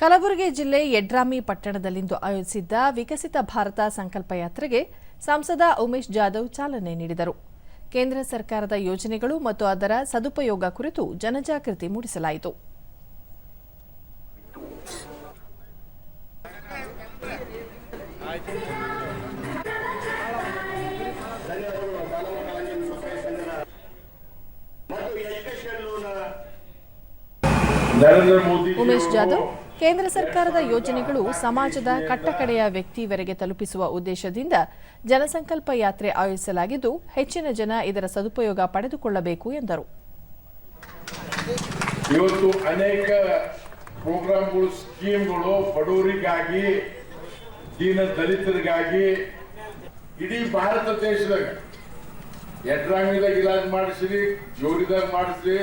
ಕಲಬುರಗಿ ಜಿಲ್ಲೆ ಯಡ್ರಾಮಿ ಪಟ್ಟಣದಲ್ಲಿಂದು ಆಯೋಜಿಸಿದ್ದ ವಿಕಸಿತ ಭಾರತ ಸಂಕಲ್ಪ ಯಾತ್ರೆಗೆ ಸಂಸದ ಉಮೇಶ್ ಜಾಧವ್ ಚಾಲನೆ ನೀಡಿದರು. ಕೇಂದ್ರ ಸರ್ಕಾರದ ಯೋಜನೆಗಳು ಮತ್ತು ಅದರ ಸದುಪಯೋಗ ಕುರಿತು ಜನಜಾಗೃತಿ ಮೂಡಿಸಲಾಯಿತು. ಉಮೇಶ್ ಜಾಧವ್? ಕೇಂದ್ರ ಸರ್ಕಾರದ ಯೋಜನೆಗಳು ಸಮಾಜದ ಕಟ್ಟಕಡೆಯ ವ್ಯಕ್ತಿವರೆಗೆ ತಲುಪಿಸುವ ಉದ್ದೇಶದಿಂದ ಜನಸಂಕಲ್ಪ ಯಾತ್ರೆ ಆಯೋಜಿಸಲಾಗಿದ್ದು, ಹೆಚ್ಚಿನ ಜನ ಇದರ ಸದುಪಯೋಗ ಪಡೆದುಕೊಳ್ಳಬೇಕು ಎಂದರು. ಇವತ್ತು ಅನೇಕ ಪ್ರೋಗ್ರಾಮ್ಗಳು, ಸ್ಕೀಮ್ಗಳು ಬಡವರಿಗಾಗಿ, ದೀನ ದಲಿತರಿಗಾಗಿ ಇಡೀ ಭಾರತ ದೇಶದಾಗ ಯಡ್ರಾಮಿದಾಗ ಇಲಾಜ್ ಮಾಡಿಸ್ರಿ, ಜೋರಿದಾಗ ಮಾಡಿಸ್ರಿ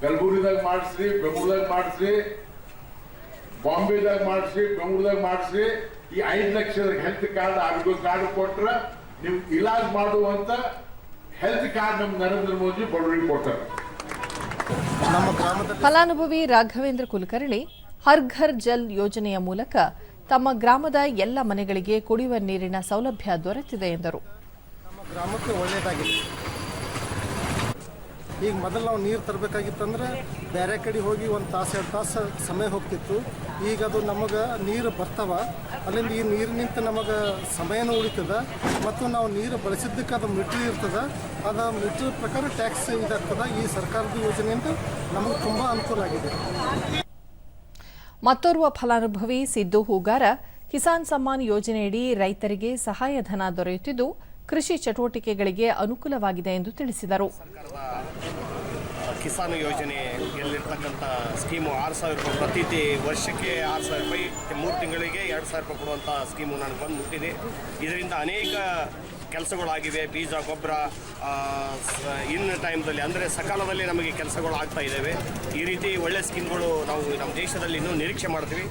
ಕಲಬುರಿದಾಗ ಮಾಡಿಸ್ರಿ, ಬೆಂಗಳೂರದಾಗ ಮಾಡಿಸ್ರಿ ಬಾಂಬೆದಾಗ ಮಾಡಿಸ್ರಿ ಬೆಂಗಳೂರದಾಗ ಮಾಡಿಸ್ರಿ ಈ ಐದು ಲಕ್ಷದ ಹೆಲ್ತ್ ಕಾರ್ಡ್ ಆರೋಗ್ಯ ಕಾರ್ಡ್ ಕೊಟ್ರ ನೀವು ಇಲಾಜ್ ಮಾಡುವಂತ ಹೆಲ್ತ್ ಕಾರ್ಡ್ ನಮ್ಮ ನರೇಂದ್ರ ಮೋದಿ ಬಡವರಿಗೆ ಕೊಡ್ತಾರೆ. ಫಲಾನುಭವಿ ರಾಘವೇಂದ್ರ ಕುಲಕರ್ಣಿ ಹರ್ ಘರ್ ಜಲ್ ಯೋಜನೆಯ ಮೂಲಕ ತಮ್ಮ ಗ್ರಾಮದ ಎಲ್ಲ ಮನೆಗಳಿಗೆ ಕುಡಿಯುವ ನೀರಿನ ಸೌಲಭ್ಯ ದೊರೆತಿದೆ ಎಂದರು. ನಮ್ಮ ಗ್ರಾಮಕ್ಕೆ ಒಳ್ಳೆಯದಾಗಿದೆ. ಈಗ ಮೊದಲು ನಾವು ನೀರು ತರಬೇಕಾಗಿತ್ತಂದ್ರೆ ಬೇರೆ ಕಡೆ ಹೋಗಿ ಒಂದು ತಾಸು, ಎರಡು ತಾಸು ಸಮಯ ಹೋಗ್ತಿತ್ತು. ಈಗ ಅದು ನಮಗೆ ನೀರು ಬರ್ತಾವ. ಅಲ್ಲಿಂದ ಈ ನೀರಿನಿಂತ ನಮಗೆ ಸಮಯನೂ ಉಳಿತದ. ಮತ್ತು ನಾವು ನೀರು ಬಳಸಿದ್ದಕ್ಕೆ ಅದು ಮಿಟ್ರಿ ಇರ್ತದ. ಅದು ಮಿಟ್ರಿ ಪ್ರಕಾರ ಟ್ಯಾಕ್ಸ್ ಇದಾಗ್ತದ. ಈ ಸರ್ಕಾರದ ಯೋಜನೆಯಿಂದ ನಮಗೆ ತುಂಬ ಅನುಕೂಲ ಆಗಿದೆ. ಮತ್ತೋರ್ವ ಫಲಾನುಭವಿ ಸಿದ್ದು ಹೂಗಾರ ಕಿಸಾನ್ ಸಮ್ಮಾನ್ ಯೋಜನೆಯಡಿ ರೈತರಿಗೆ ಸಹಾಯಧನ ದೊರೆಯುತ್ತಿದ್ದು, ಕೃಷಿ ಚಟುವಟಿಕೆಗಳಿಗೆ ಅನುಕೂಲವಾಗಿದೆ ಎಂದು ತಿಳಿಸಿದರು. ಕಿಸಾನ್ ಯೋಜನೆಯಲ್ಲಿರ್ತಕ್ಕಂಥ ಸ್ಕೀಮು ಆರು ಸಾವಿರ ರೂಪಾಯಿ ಪ್ರತಿ ವರ್ಷಕ್ಕೆ ಆರು ಸಾವಿರ ರೂಪಾಯಿ ಮೂರು ತಿಂಗಳಿಗೆ ಎರಡು ಸಾವಿರ ರೂಪಾಯಿ ಕೊಡುವಂಥ ಸ್ಕೀಮು ನನಗೆ ಬಂದು ಮುಟ್ಟಿದೆ ಇದರಿಂದ ಅನೇಕ ಕೆಲಸಗಳಾಗಿವೆ. ಬೀಜ, ಗೊಬ್ಬರ ಇನ್ ಟೈಮ್ದಲ್ಲಿ ಅಂದರೆ ಸಕಾಲದಲ್ಲಿ ನಮಗೆ ಕೆಲಸಗಳು ಆಗ್ತಾ ಇದ್ದಾವೆ. ಈ ರೀತಿ ಒಳ್ಳೆ ಸ್ಕೀಮ್ಗಳು ನಾವು ನಮ್ಮ ದೇಶದಲ್ಲಿ ಇನ್ನೂ ನಿರೀಕ್ಷೆ ಮಾಡ್ತೀವಿ.